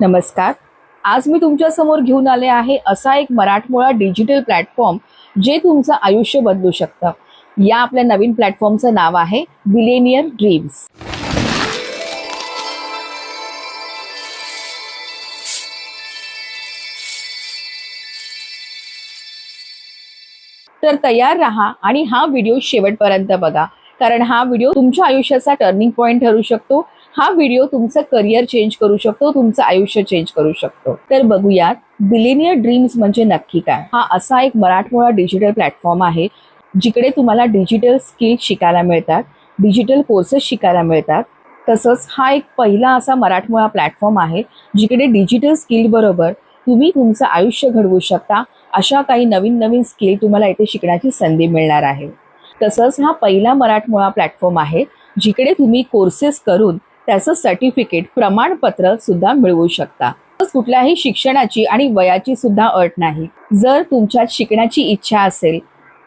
नमस्कार. आज मी तुमच्यासमोर घेऊन आले आहे असा एक मराठमोळा डिजिटल प्लॅटफॉर्म जे तुमचं आयुष्य बदलू शकतं. या आपल्या नवीन प्लॅटफॉर्मचं नाव आहे बिलेनियर ड्रीम्स तर तयार राहा आणि हा व्हिडिओ शेवटपर्यंत बघा. कारण हा व्हिडिओ तुमच्या आयुष्याचा टर्निंग पॉईंट ठरू शकतो. हा व्हिडिओ तुमचं करिअर चेंज करू शकतो तुमचं आयुष्य चेंज करू शकतो. तर बघूयात बिलेनियर ड्रीम्स म्हणजे नक्की काय? हा असा एक मराठमोळा डिजिटल प्लॅटफॉर्म आहे जिकडे तुम्हाला डिजिटल स्किल शिकायला मिळतात डिजिटल कोर्सेस शिकायला मिळतात. तसंच हा एक पहिला असा मराठमोळा प्लॅटफॉर्म आहे जिकडे डिजिटल स्किल बरोबर तुम्ही तुमचं आयुष्य घडवू शकता अशा काही नवीन नवीन स्किल तुम्हाला इथे शिकण्याची संधी मिळणार आहे. तसंच हा पहिला मराठमोळा प्लॅटफॉर्म आहे जिकडे तुम्ही कोर्सेस करून त्याचं सर्टिफिकेट प्रमाणपत्र सुद्धा मिळवू शकता. कुठल्याही शिक्षणाची आणि वयाची सुद्धा अट नाही. जर तुमच्यात शिकण्याची इच्छा असेल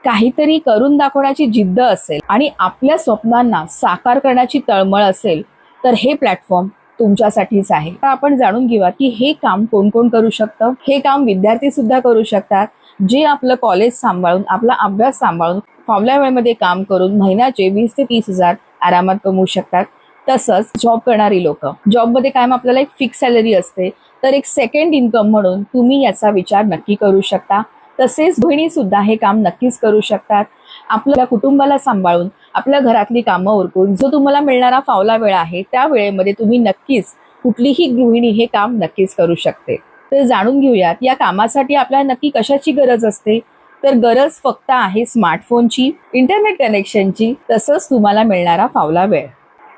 काहीतरी करून दाखवण्याची जिद्द असेल आणि आपल्या स्वप्नांना साकार करण्याची तळमळ असेल तर हे प्लॅटफॉर्म तुमच्यासाठीच आहे. तर आपण जाणून घेऊया की हे काम कोण कोण करू शकतं? हे काम विद्यार्थी सुद्धा करू शकतात जे आपलं कॉलेज सांभाळून आपला अभ्यास सांभाळून फावल्या वेळेमध्ये काम करून महिन्याचे वीस ते तीस हजार आरामात कमवू शकतात. तसंच जॉब करणारी लोक. जॉबमध्ये कायम आपल्याला एक फिक्स सॅलरी असते. तर एक सेकंड इन्कम म्हणून तुम्ही याचा विचार नक्की करू शकता. तसेच बहिणी सुद्धा हे काम नक्कीच करू शकतात. आपल्या कुटुंबाला सांभाळून आपल्या घरातली कामं उरकून जो तुम्हाला मिळणारा फावला वेळ आहे त्या वेळेमध्ये तुम्ही नक्कीच कुठलीही गृहिणी हे काम नक्कीच करू शकते. तर जाणून घेऊयात या कामासाठी आपल्याला नक्की कशाची गरज असते? तर गरज फक्त आहे स्मार्टफोनची इंटरनेट कनेक्शनची तसंच तुम्हाला मिळणारा फावला वेळ.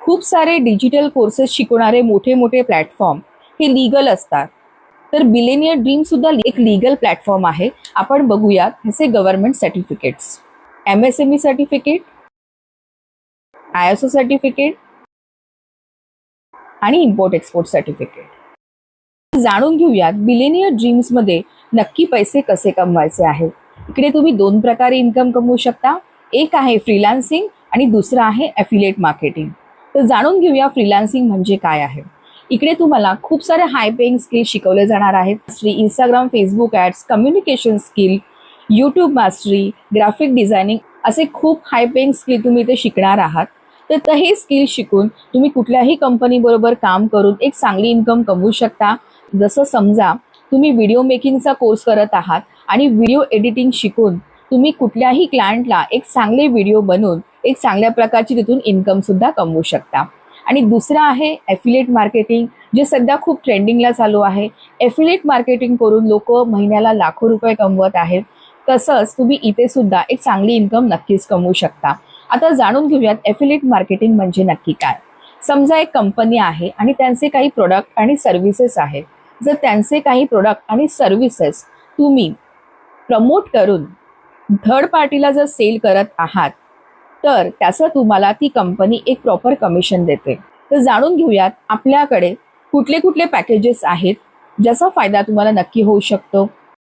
खूप सारे डिजिटल कोर्सेस शिकवणारे मोठे मोठे प्लॅटफॉर्म हे लिगल असतात. तर बिलेनियर ड्रीम सुद्धा एक लिगल प्लॅटफॉर्म आहे. आपण बघूयात ह्याचे government certificates M S M E certificate I S O certificate आणि इम्पोर्ट एक्सपोर्ट सर्टिफिकेट जाणून घेऊयात बिलेनियर ड्रीम्समध्ये नक्की पैसे कसे कमवायचे आहेत इकडे तुम्ही दोन प्रकारे इन्कम कमवू शकता. एक आहे फ्रीलान्सिंग आणि दुसरं आहे ॲफिलिएट मार्केटिंग तर जाणून घेऊया फ्रीलान्सिंग म्हणजे काय आहे. इकडे तुम्हाला खूप सारे हाय पेईंग स्किल शिकवले जाणार आहेत. Shri Instagram Facebook ads communication skill YouTube mastery graphic designing असे खूप हाय पेईंग स्किल तुम्ही इथे शिकणार आहात. तर त- हे स्किल शिकून तुम्ही कुठल्याही कंपनीबरोबर काम करून एक चांगली इन्कम कमवू शकता. जसं समजा तुम्ही व्हिडिओ मेकिंगचा कोर्स करत आहात आणि व्हिडिओ एडिटिंग शिकून तुम्ही कुठल्याही क्लायंटला एक चांगले व्हिडिओ बनवून एक चांगल्या प्रकारची तिथून इन्कम सुद्धा कमवू शकता. आणि दुसरं आहे ॲफिलेट मार्केटिंग जे सध्या खूप ट्रेंडिंगला चालू आहे. ॲफिलेट मार्केटिंग करून लोक महिन्याला लाखो रुपये कमवत आहेत. तसंच तुम्ही इथे सुद्धा एक चांगली इन्कम नक्कीच कमवू शकता. आता जाणून घेऊयात ॲफिलेट मार्केटिंग म्हणजे नक्की काय. समजा एक कंपनी आहे आणि त्यांचे काही प्रोडक्ट आणि सर्व्हिसेस आहेत. जर त्यांचे काही प्रोडक्ट आणि सर्व्हिसेस तुम्ही प्रमोट करून थर्ड पार्टीला जर सेल करत आहात तर त्याचं तुम्हाला ती कंपनी एक प्रॉपर कमिशन देते. तर जाणून घेऊयात आपल्याकडे कुठले कुठले पॅकेजेस आहेत ज्याचा फायदा तुम्हाला नक्की होऊ शकतो.